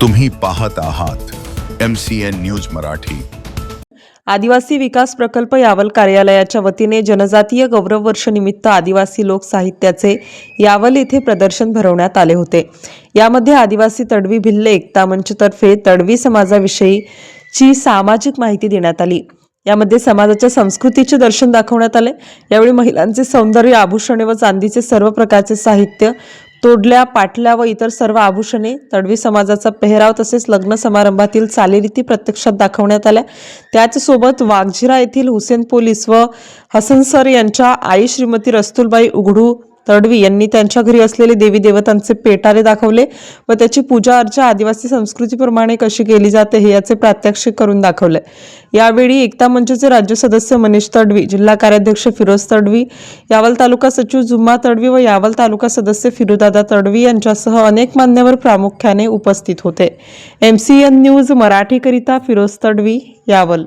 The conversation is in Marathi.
तुम्ही पाहत आहात M C N news Marathi. आदिवासी विकास प्रकल्प यावल कार्यालयाच्या वतीने जनजातीय गौरव वर्ष निमित्त आदिवासी लोक साहित्याचे यावल येथे प्रदर्शन भरवण्यात आले होते. यामध्ये आदिवासी तडवी भिल्ले एकता मंचतर्फे तडवी समाजाविषयी ची सामाजिक माहिती देण्यात आली. यामध्ये समाजाच्या संस्कृतीचे दर्शन दाखवण्यात आले. यावेळी महिलांचे सौंदर्य आभूषणे व चांदीचे सर्व प्रकारचे साहित्य तोडल्या पाटल्या व इतर सर्व आभूषणे तडवी समाजाचा पेहराव तसेच लग्न समारंभातील चालीरीती प्रत्यक्षात दाखवण्यात आल्या. त्याचसोबत वाघझिरा येथील हुसेन पोलीस व हसन सर यांच्या आई श्रीमती रस्तुलबाई उघडू तडवी यांनी त्यांच्या घरी असलेले देवी देवतांचे पेटारे दाखवले व त्याची पूजा अर्चा आदिवासी संस्कृतीप्रमाणे कशी केली जाते हे याचे प्रात्यक्षिक करून दाखवले. यावेळी एकता मंचचे राज्य सदस्य मनीष तडवी जिल्हा कार्याध्यक्ष फिरोज तडवी यावल तालुका सचिव जुम्मा तडवी व यावल तालुका सदस्य फिरुदादा तडवी यांच्यासह अनेक मान्यवर प्रामुख्याने उपस्थित होते. एम सी एन न्यूज मराठीकरिता फिरोज तडवी यावल.